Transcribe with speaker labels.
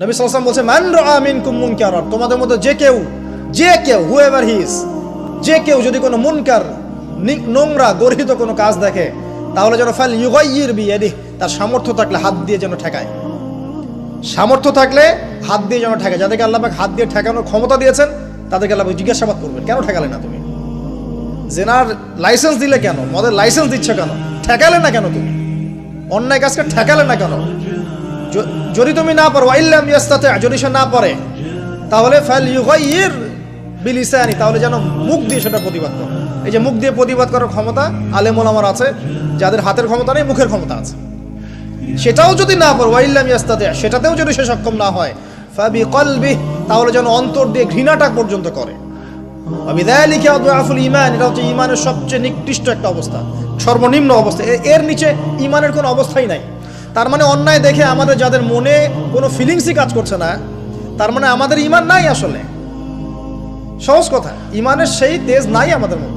Speaker 1: নবী সাল্লাম বলছে মান আমিন কুম মুনকার তোমাদের মধ্যে যে কেউ যে কেউ হু এভার হিস যে কেউ যদি কোনো মুনকার নোংরা, গর্হিত কোনো কাজ দেখে, তাহলে যেন ফাল ইউগাইয়ির বিয়াদি তার সামর্থ্য থাকলে হাত দিয়ে যেন ঠেকায়। সামর্থ্য থাকলে হাত দিয়ে যেন ঠেকায়। যাদেরকে আল্লাহ হাত দিয়ে ঠেকানোর ক্ষমতা দিয়েছেন, তাদেরকে আল্লাহ জিজ্ঞাসাবাদ করবেন, কেন ঠেকালে না তুমি? জেনার লাইসেন্স দিলে কেন? মদের লাইসেন্স দিচ্ছ কেন? ঠেকালে না কেন তুমি? অন্যায় কাজকে ঠেকালে না কেন? যদি তুমি না পারো আইল্লাম ইয়াস্তাতে, যদি সে না পারে, তাহলে ফাল ইউগাইয়ির বিলিসানি, তাহলে যেন মুখ দিয়ে সেটা প্রতিবাদ করো। এই যে মুখ দিয়ে প্রতিবাদ করার ক্ষমতা আলেমুল আমার আছে, যাদের হাতের ক্ষমতা নেই, মুখের ক্ষমতা আছে। সেটাও যদি না পারো ওয়াইল্লাম ইয়াস্তাতে, সেটাতেও যদি সে সক্ষম না হয় ফাবি কলবি তাহলে যেন অন্তর দিয়ে ঘৃণাটা পর্যন্ত করে। বিদায়ালিকে আফুল ইমান এটা হচ্ছে ইমানের সবচেয়ে নিকৃষ্ট একটা অবস্থা, সর্বনিম্ন অবস্থা। এর নিচে ইমানের কোনো অবস্থাই নাই। তার মানে অন্যায় দেখে আমাদের যাদের মনে কোনো ফিলিংসই কাজ করছে না, তার মানে আমাদের ইমান নাই আসলে। সহজ কথা, ইমানের সেই তেজ নাই আমাদের মধ্যে।